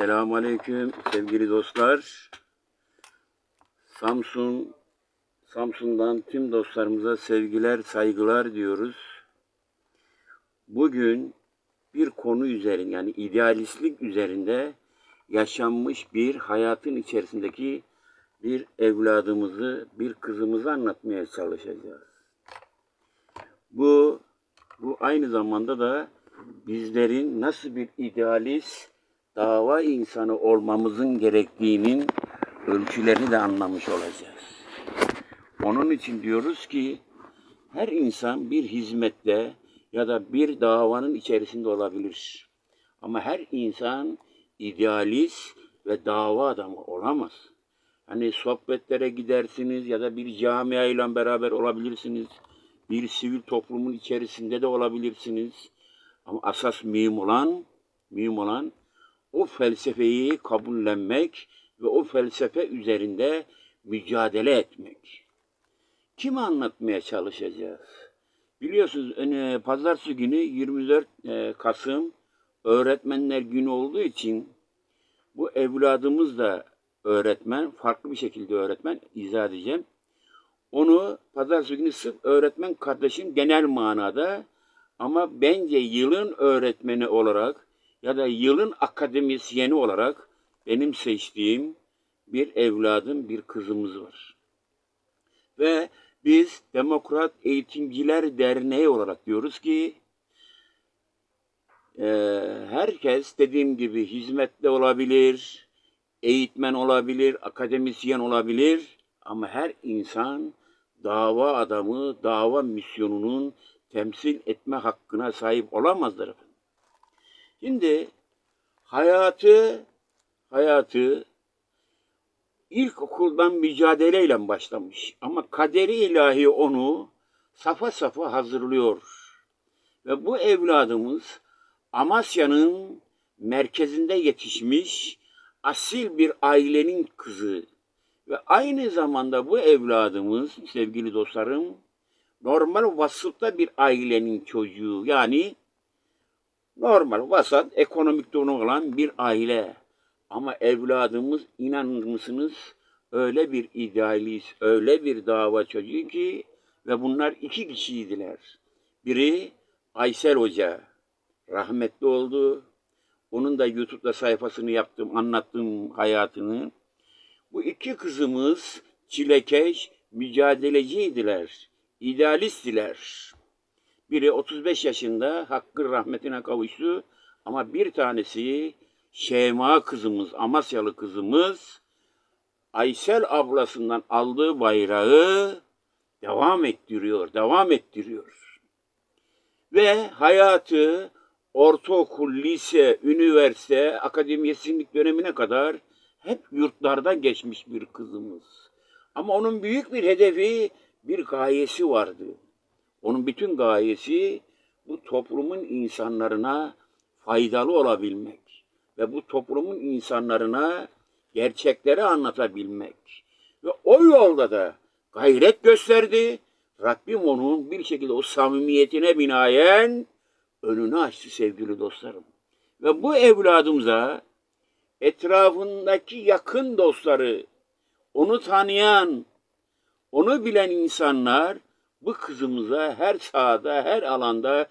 Selamun Aleyküm sevgili dostlar. Samsun, Samsun'dan tüm dostlarımıza sevgiler, saygılar diyoruz. Bugün bir konu üzerinde yani idealistlik üzerinde yaşanmış bir hayatın içerisindeki bir evladımızı, bir kızımızı anlatmaya çalışacağız. Bu bu aynı zamanda da bizlerin nasıl bir idealist dava insanı olmamızın gerektiğinin ölçülerini de anlamış olacağız. Onun için diyoruz ki her insan bir hizmette ya da bir davanın içerisinde olabilir. Ama her insan idealist ve dava adamı olamaz. Hani sohbetlere gidersiniz ya da bir camiayla beraber olabilirsiniz. Bir sivil toplumun içerisinde de olabilirsiniz. Ama asas mühim olan, mühim olan o felsefeyi kabullenmek ve o felsefe üzerinde mücadele etmek. Kimi anlatmaya çalışacağız? Biliyorsunuz e, pazartesi günü 24 e, Kasım Öğretmenler Günü olduğu için bu evladımız da öğretmen, farklı bir şekilde öğretmen izah edeceğim. Onu pazartesi günü sırf öğretmen kardeşim genel manada ama bence yılın öğretmeni olarak ya da yılın akademisyeni olarak benim seçtiğim bir evladım, bir kızımız var. Ve biz Demokrat Eğitimciler Derneği olarak diyoruz ki e, herkes dediğim gibi hizmette olabilir, eğitmen olabilir, akademisyen olabilir ama her insan dava adamı, dava misyonunun temsil etme hakkına sahip olamazlar efendim. Şimdi hayatı hayatı ilkokuldan mücadeleyle başlamış ama kaderi ilahi onu safa safa hazırlıyor. Ve bu evladımız Amasya'nın merkezinde yetişmiş asil bir ailenin kızı ve aynı zamanda bu evladımız sevgili dostlarım normal vasıfta bir ailenin çocuğu yani normal vasat ekonomik durumu olan bir aile. Ama evladımız inanır mısınız öyle bir idealist, öyle bir dava çocuğu ki ve bunlar iki kişiydiler. Biri Aysel Hoca rahmetli oldu. Onun da YouTube'da sayfasını yaptım, anlattım hayatını. Bu iki kızımız çilekeş, mücadeleciydiler, idealisttiler. Biri 35 yaşında hakkı rahmetine kavuştu ama bir tanesi Şema kızımız, Amasyalı kızımız Aysel ablasından aldığı bayrağı devam ettiriyor, devam ettiriyor. Ve hayatı ortaokul, lise, üniversite, akademisyenlik dönemine kadar hep yurtlarda geçmiş bir kızımız. Ama onun büyük bir hedefi, bir gayesi vardı. Onun bütün gayesi bu toplumun insanlarına faydalı olabilmek ve bu toplumun insanlarına gerçekleri anlatabilmek. Ve o yolda da gayret gösterdi. Rabbim onun bir şekilde o samimiyetine binaen önünü açtı sevgili dostlarım. Ve bu evladımıza etrafındaki yakın dostları, onu tanıyan, onu bilen insanlar bu kızımıza her sahada, her alanda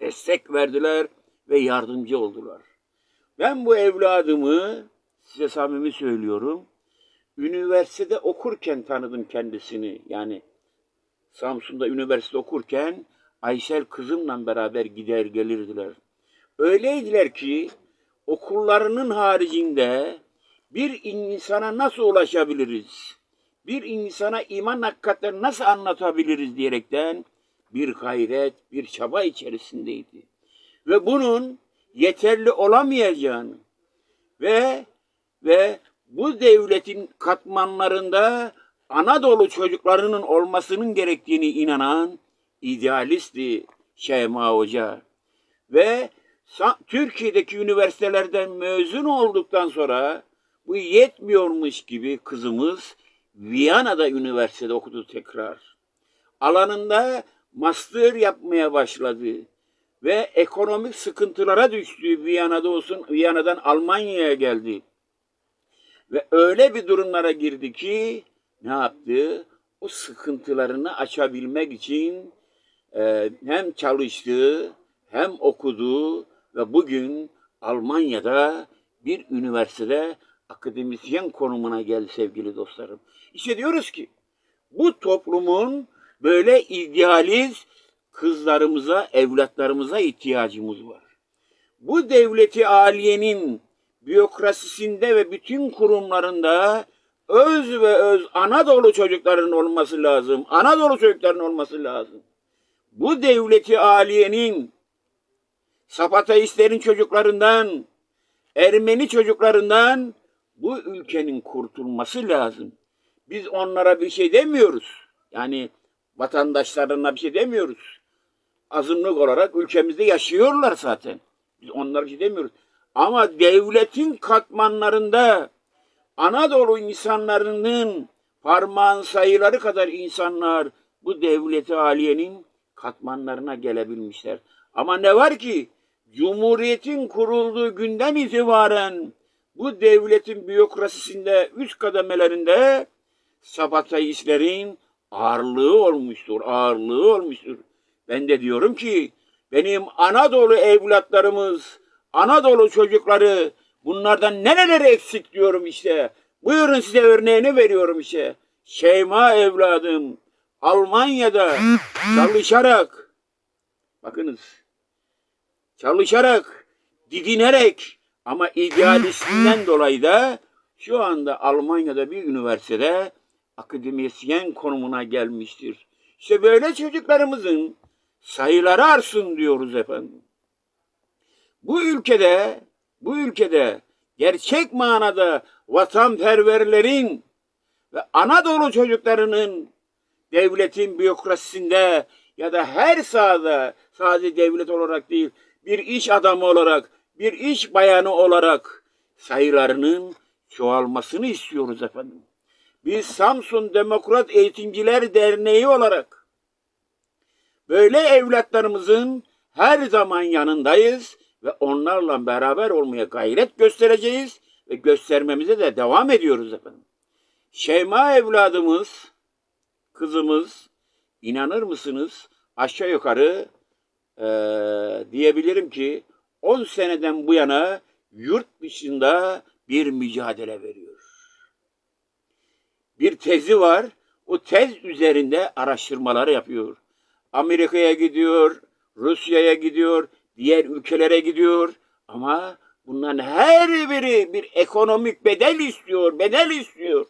destek verdiler ve yardımcı oldular. Ben bu evladımı size samimi söylüyorum. Üniversitede okurken tanıdım kendisini. Yani Samsun'da üniversite okurken Aysel kızımla beraber gider gelirdiler. Öyleydiler ki okullarının haricinde bir insana nasıl ulaşabiliriz? Bir insana iman hakikatlerini nasıl anlatabiliriz diyerekten bir gayret, bir çaba içerisindeydi. Ve bunun yeterli olamayacağını ve ve bu devletin katmanlarında Anadolu çocuklarının olmasının gerektiğini inanan idealisti Şeyma Hoca ve Türkiye'deki üniversitelerden mezun olduktan sonra bu yetmiyormuş gibi kızımız Viyana'da üniversitede okudu tekrar. Alanında master yapmaya başladı ve ekonomik sıkıntılara düştü. Viyana'da olsun, Viyana'dan Almanya'ya geldi. Ve öyle bir durumlara girdi ki ne yaptı? O sıkıntılarını açabilmek için e, hem çalıştı hem okudu ve bugün Almanya'da bir üniversitede akademisyen konumuna geldi sevgili dostlarım. İşte diyoruz ki bu toplumun böyle idealist kızlarımıza, evlatlarımıza ihtiyacımız var. Bu devleti aliyenin bürokrasisinde ve bütün kurumlarında öz ve öz Anadolu çocukların olması lazım. Anadolu çocukların olması lazım. Bu devleti aliyenin Sapataistlerin çocuklarından, Ermeni çocuklarından bu ülkenin kurtulması lazım. Biz onlara bir şey demiyoruz. Yani vatandaşlarına bir şey demiyoruz. Azınlık olarak ülkemizde yaşıyorlar zaten. Biz onlara bir şey demiyoruz. Ama devletin katmanlarında Anadolu insanlarının parmağın sayıları kadar insanlar bu devleti aliyenin katmanlarına gelebilmişler. Ama ne var ki Cumhuriyetin kurulduğu günden itibaren bu devletin bürokrasisinde üst kademelerinde Sabataistlerin ağırlığı olmuştur, ağırlığı olmuştur. Ben de diyorum ki benim Anadolu evlatlarımız, Anadolu çocukları bunlardan nereleri eksik diyorum işte. Buyurun size örneğini veriyorum işte. Şeyma evladım Almanya'da çalışarak bakınız çalışarak, didinerek ama idealistinden dolayı da şu anda Almanya'da bir üniversitede akademisyen konumuna gelmiştir. İşte böyle çocuklarımızın sayıları artsın diyoruz efendim. Bu ülkede, bu ülkede gerçek manada vatanperverlerin ve Anadolu çocuklarının devletin bürokrasisinde ya da her sahada sadece devlet olarak değil bir iş adamı olarak, bir iş bayanı olarak sayılarının çoğalmasını istiyoruz efendim. Biz Samsun Demokrat Eğitimciler Derneği olarak böyle evlatlarımızın her zaman yanındayız ve onlarla beraber olmaya gayret göstereceğiz ve göstermemize de devam ediyoruz efendim. Şeyma evladımız, kızımız, inanır mısınız aşağı yukarı e, diyebilirim ki 10 seneden bu yana yurt dışında bir mücadele veriyor. Bir tezi var. O tez üzerinde araştırmalar yapıyor. Amerika'ya gidiyor, Rusya'ya gidiyor, diğer ülkelere gidiyor. Ama bunların her biri bir ekonomik bedel istiyor, bedel istiyor.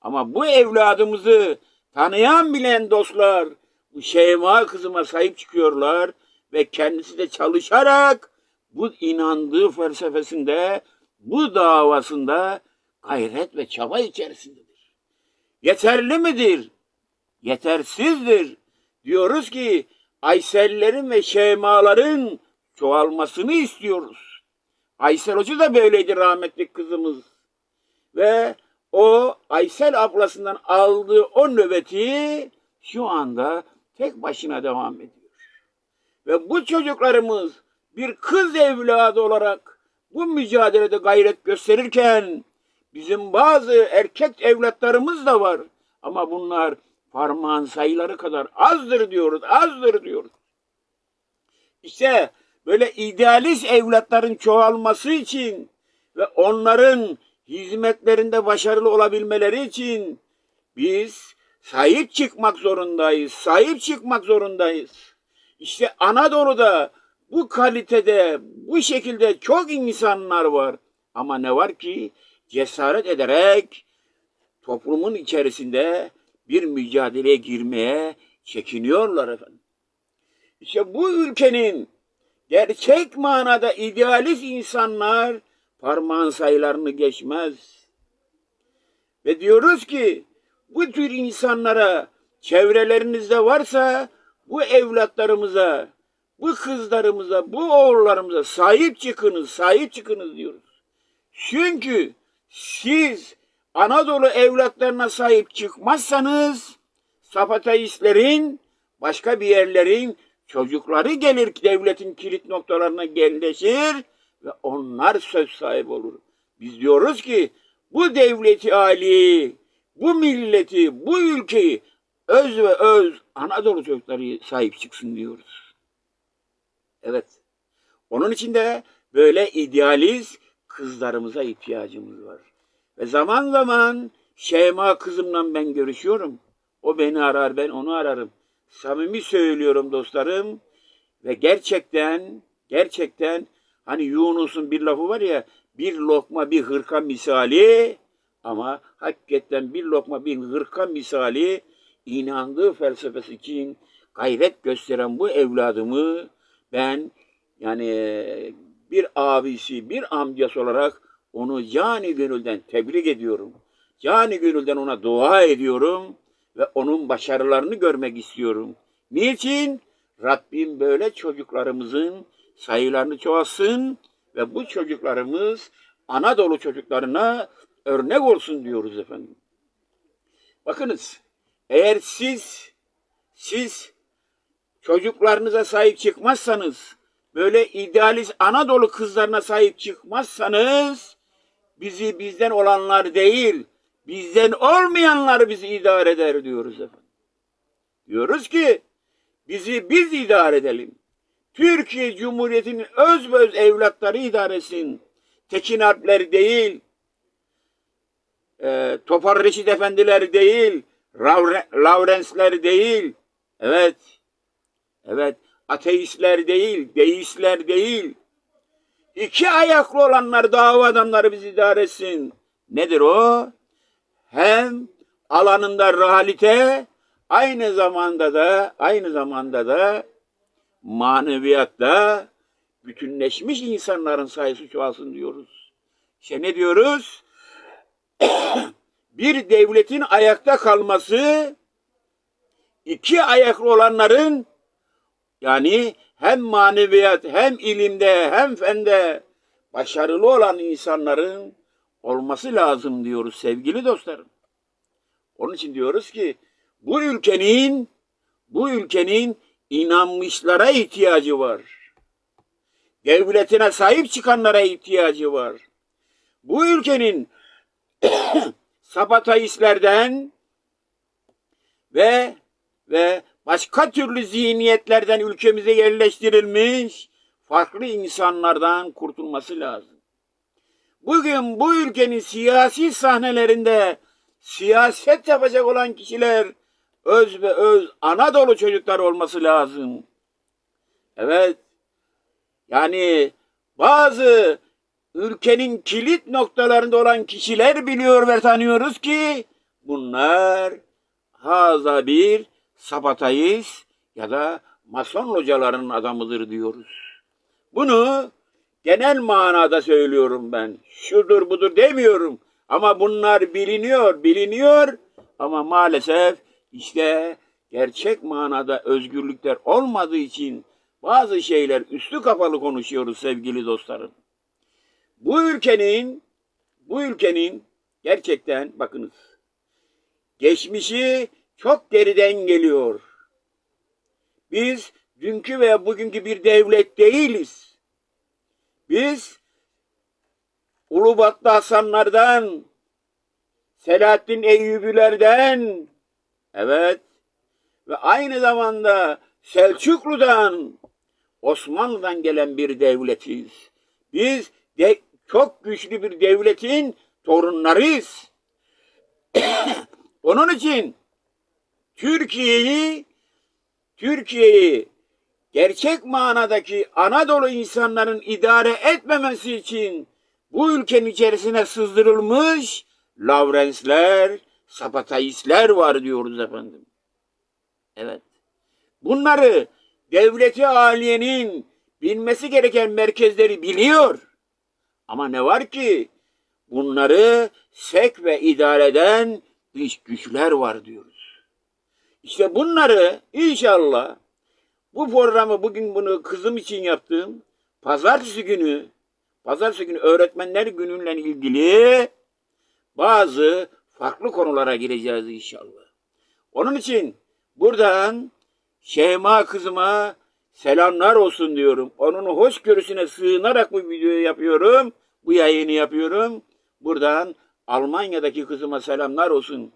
Ama bu evladımızı tanıyan bilen dostlar bu Şeyma kızıma sahip çıkıyorlar ve kendisi de çalışarak bu inandığı felsefesinde, bu davasında gayret ve çaba içerisindedir. Yeterli midir? Yetersizdir. Diyoruz ki Aysellerin ve Şeymaların çoğalmasını istiyoruz. Aysel Hoca da böyleydi rahmetli kızımız. Ve o Aysel ablasından aldığı o nöbeti şu anda tek başına devam ediyor. Ve bu çocuklarımız bir kız evladı olarak bu mücadelede gayret gösterirken bizim bazı erkek evlatlarımız da var. Ama bunlar parmağın sayıları kadar azdır diyoruz, azdır diyoruz. İşte böyle idealist evlatların çoğalması için ve onların hizmetlerinde başarılı olabilmeleri için biz sahip çıkmak zorundayız. Sahip çıkmak zorundayız. İşte Anadolu'da bu kalitede, bu şekilde çok insanlar var. Ama ne var ki cesaret ederek toplumun içerisinde bir mücadeleye girmeye çekiniyorlar efendim. İşte bu ülkenin gerçek manada idealist insanlar parmağın sayılarını geçmez. Ve diyoruz ki bu tür insanlara çevrelerinizde varsa bu evlatlarımıza, bu kızlarımıza, bu oğullarımıza sahip çıkınız, sahip çıkınız diyoruz. Çünkü siz Anadolu evlatlarına sahip çıkmazsanız Sapataistlerin, başka bir yerlerin çocukları gelir devletin kilit noktalarına yerleşir ve onlar söz sahibi olur. Biz diyoruz ki bu devleti ali, bu milleti, bu ülkeyi öz ve öz Anadolu çocukları sahip çıksın diyoruz. Evet. Onun için de böyle idealist kızlarımıza ihtiyacımız var. Ve zaman zaman Şeyma kızımla ben görüşüyorum. O beni arar, ben onu ararım. Samimi söylüyorum dostlarım. Ve gerçekten, gerçekten hani Yunus'un bir lafı var ya, bir lokma bir hırka misali ama hakikaten bir lokma bir hırka misali inandığı felsefesi için gayret gösteren bu evladımı ben yani bir abisi, bir amcası olarak onu cani gönülden tebrik ediyorum. Cani gönülden ona dua ediyorum ve onun başarılarını görmek istiyorum. Niçin? Rabbim böyle çocuklarımızın sayılarını çoğalsın ve bu çocuklarımız Anadolu çocuklarına örnek olsun diyoruz efendim. Bakınız, eğer siz siz çocuklarınıza sahip çıkmazsanız, böyle idealist Anadolu kızlarına sahip çıkmazsanız, bizi bizden olanlar değil, bizden olmayanlar bizi idare eder diyoruz efendim. Diyoruz ki, bizi biz idare edelim. Türkiye Cumhuriyeti'nin öz öz evlatları idare etsin. Tekin Alpler değil, e, Topar Reşit Efendiler değil, Lavre, Lavrensler değil, evet, evet, ateistler değil, deistler değil, iki ayaklı olanlar, dava adamları bizi idare etsin. Nedir o? Hem alanında realite, aynı zamanda da, aynı zamanda da maneviyatta bütünleşmiş insanların sayısı çoğalsın diyoruz. İşte ne diyoruz? bir devletin ayakta kalması iki ayaklı olanların yani hem maneviyat hem ilimde hem fende başarılı olan insanların olması lazım diyoruz sevgili dostlarım. Onun için diyoruz ki bu ülkenin bu ülkenin inanmışlara ihtiyacı var. Devletine sahip çıkanlara ihtiyacı var. Bu ülkenin sapataistlerden ve ve başka türlü zihniyetlerden ülkemize yerleştirilmiş farklı insanlardan kurtulması lazım. Bugün bu ülkenin siyasi sahnelerinde siyaset yapacak olan kişiler öz ve öz Anadolu çocuklar olması lazım. Evet. Yani bazı ülkenin kilit noktalarında olan kişiler biliyor ve tanıyoruz ki bunlar haza bir sabatayız ya da mason hocaların adamıdır diyoruz. Bunu genel manada söylüyorum ben. Şudur budur demiyorum. Ama bunlar biliniyor, biliniyor ama maalesef işte gerçek manada özgürlükler olmadığı için bazı şeyler üstü kapalı konuşuyoruz sevgili dostlarım. Bu ülkenin bu ülkenin gerçekten bakınız geçmişi çok geriden geliyor. Biz dünkü veya bugünkü bir devlet değiliz. Biz Ulubatlı Hasanlardan, Selahattin Eyyubilerden, evet ve aynı zamanda Selçuklu'dan, Osmanlı'dan gelen bir devletiz. Biz de çok güçlü bir devletin torunlarıyız. Onun için Türkiye'yi Türkiye'yi gerçek manadaki Anadolu insanların idare etmemesi için bu ülkenin içerisine sızdırılmış Lavrensler, Sapataistler var diyoruz efendim. Evet. Bunları devleti aliyenin bilmesi gereken merkezleri biliyor. Ama ne var ki bunları sek ve idare eden dış güçler var diyoruz. İşte bunları inşallah bu programı bugün bunu kızım için yaptım. Pazartesi günü, pazartesi günü öğretmenler günüyle ilgili bazı farklı konulara gireceğiz inşallah. Onun için buradan Şeyma kızıma selamlar olsun diyorum. Onun hoşgörüsüne sığınarak bu videoyu yapıyorum. Bu yayını yapıyorum. Buradan Almanya'daki kızıma selamlar olsun.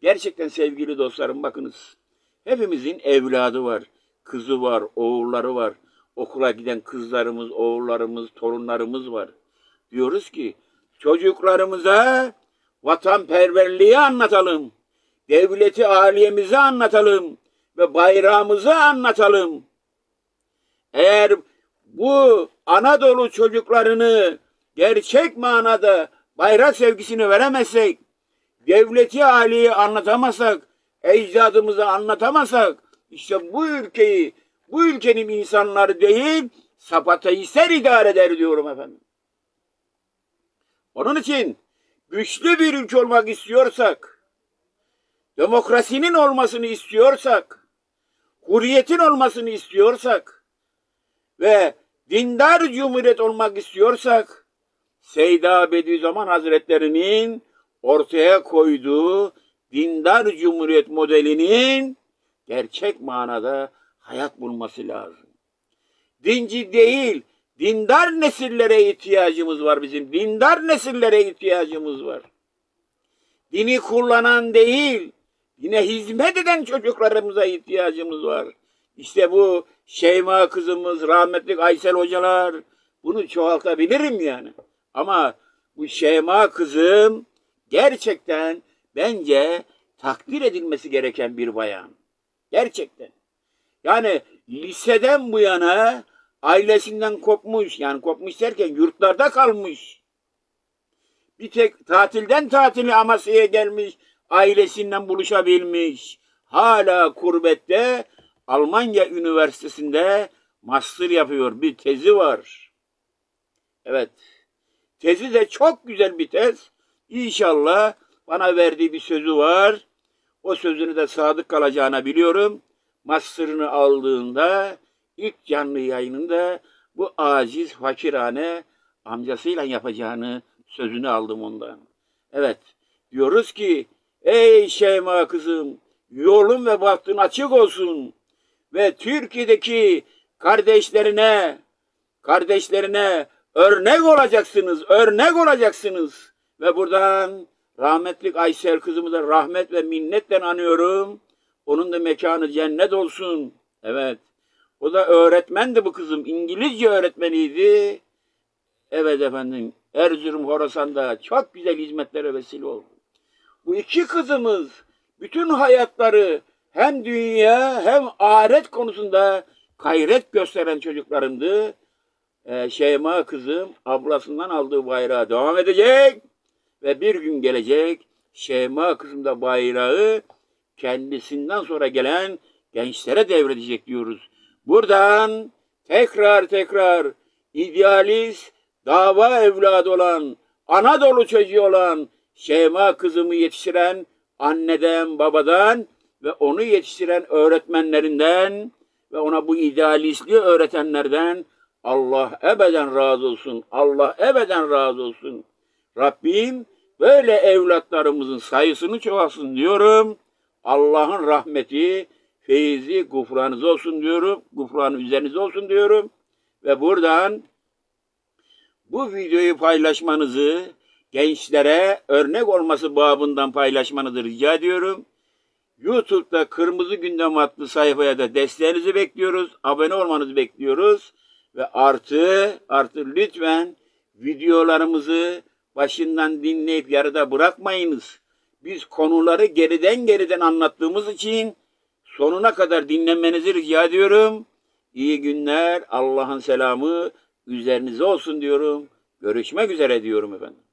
Gerçekten sevgili dostlarım bakınız. Hepimizin evladı var. Kızı var, oğulları var. Okula giden kızlarımız, oğullarımız, torunlarımız var. Diyoruz ki çocuklarımıza vatanperverliği anlatalım. Devleti aliyemizi anlatalım ve bayrağımızı anlatalım. Eğer bu Anadolu çocuklarını gerçek manada bayrak sevgisini veremezsek, devleti aliyi anlatamazsak, ecdadımızı anlatamazsak, işte bu ülkeyi, bu ülkenin insanları değil, sapatayistler idare eder diyorum efendim. Onun için güçlü bir ülke olmak istiyorsak, demokrasinin olmasını istiyorsak, huriyetin olmasını istiyorsak ve dindar cumhuriyet olmak istiyorsak, Seyda Bediüzzaman Hazretleri'nin ortaya koyduğu dindar cumhuriyet modelinin gerçek manada hayat bulması lazım. Dinci değil, dindar nesillere ihtiyacımız var bizim. Dindar nesillere ihtiyacımız var. Dini kullanan değil, yine hizmet eden çocuklarımıza ihtiyacımız var. İşte bu Şeyma kızımız, rahmetli Aysel hocalar, bunu çoğaltabilirim yani. Ama bu Şeyma kızım gerçekten bence takdir edilmesi gereken bir bayan. Gerçekten. Yani liseden bu yana ailesinden kopmuş. Yani kopmuş derken yurtlarda kalmış. Bir tek tatilden tatili Amasya'ya gelmiş. Ailesinden buluşabilmiş. Hala kurbette Almanya Üniversitesi'nde master yapıyor. Bir tezi var. Evet. Tezi de çok güzel bir tez. İnşallah bana verdiği bir sözü var. O sözünü de sadık kalacağını biliyorum. Master'ını aldığında ilk canlı yayınında bu aciz fakirhane amcasıyla yapacağını sözünü aldım ondan. Evet diyoruz ki ey Şeyma kızım yolun ve bahtın açık olsun ve Türkiye'deki kardeşlerine kardeşlerine örnek olacaksınız, örnek olacaksınız. Ve buradan rahmetlik Aysel kızımıza rahmet ve minnetle anıyorum. Onun da mekanı cennet olsun. Evet. O da öğretmendi bu kızım. İngilizce öğretmeniydi. Evet efendim. Erzurum Horasan'da çok güzel hizmetlere vesile oldu. Bu iki kızımız bütün hayatları hem dünya hem ahiret konusunda gayret gösteren çocuklarımdı. Ee, Şeyma kızım ablasından aldığı bayrağı devam edecek ve bir gün gelecek Şeyma kızım da bayrağı kendisinden sonra gelen gençlere devredecek diyoruz. Buradan tekrar tekrar idealist, dava evladı olan, Anadolu çocuğu olan Şeyma kızımı yetiştiren anneden, babadan ve onu yetiştiren öğretmenlerinden ve ona bu idealistliği öğretenlerden Allah ebeden razı olsun. Allah ebeden razı olsun. Rabbim böyle evlatlarımızın sayısını çoğalsın diyorum. Allah'ın rahmeti, feyzi, gufranız olsun diyorum. Gufranı üzerinize olsun diyorum. Ve buradan bu videoyu paylaşmanızı, gençlere örnek olması babından paylaşmanızı rica ediyorum. YouTube'da Kırmızı Gündem adlı sayfaya da desteğinizi bekliyoruz. Abone olmanızı bekliyoruz. Ve artı, artı lütfen videolarımızı başından dinleyip yarıda bırakmayınız. Biz konuları geriden geriden anlattığımız için sonuna kadar dinlemenizi rica ediyorum. İyi günler, Allah'ın selamı üzerinize olsun diyorum. Görüşmek üzere diyorum efendim.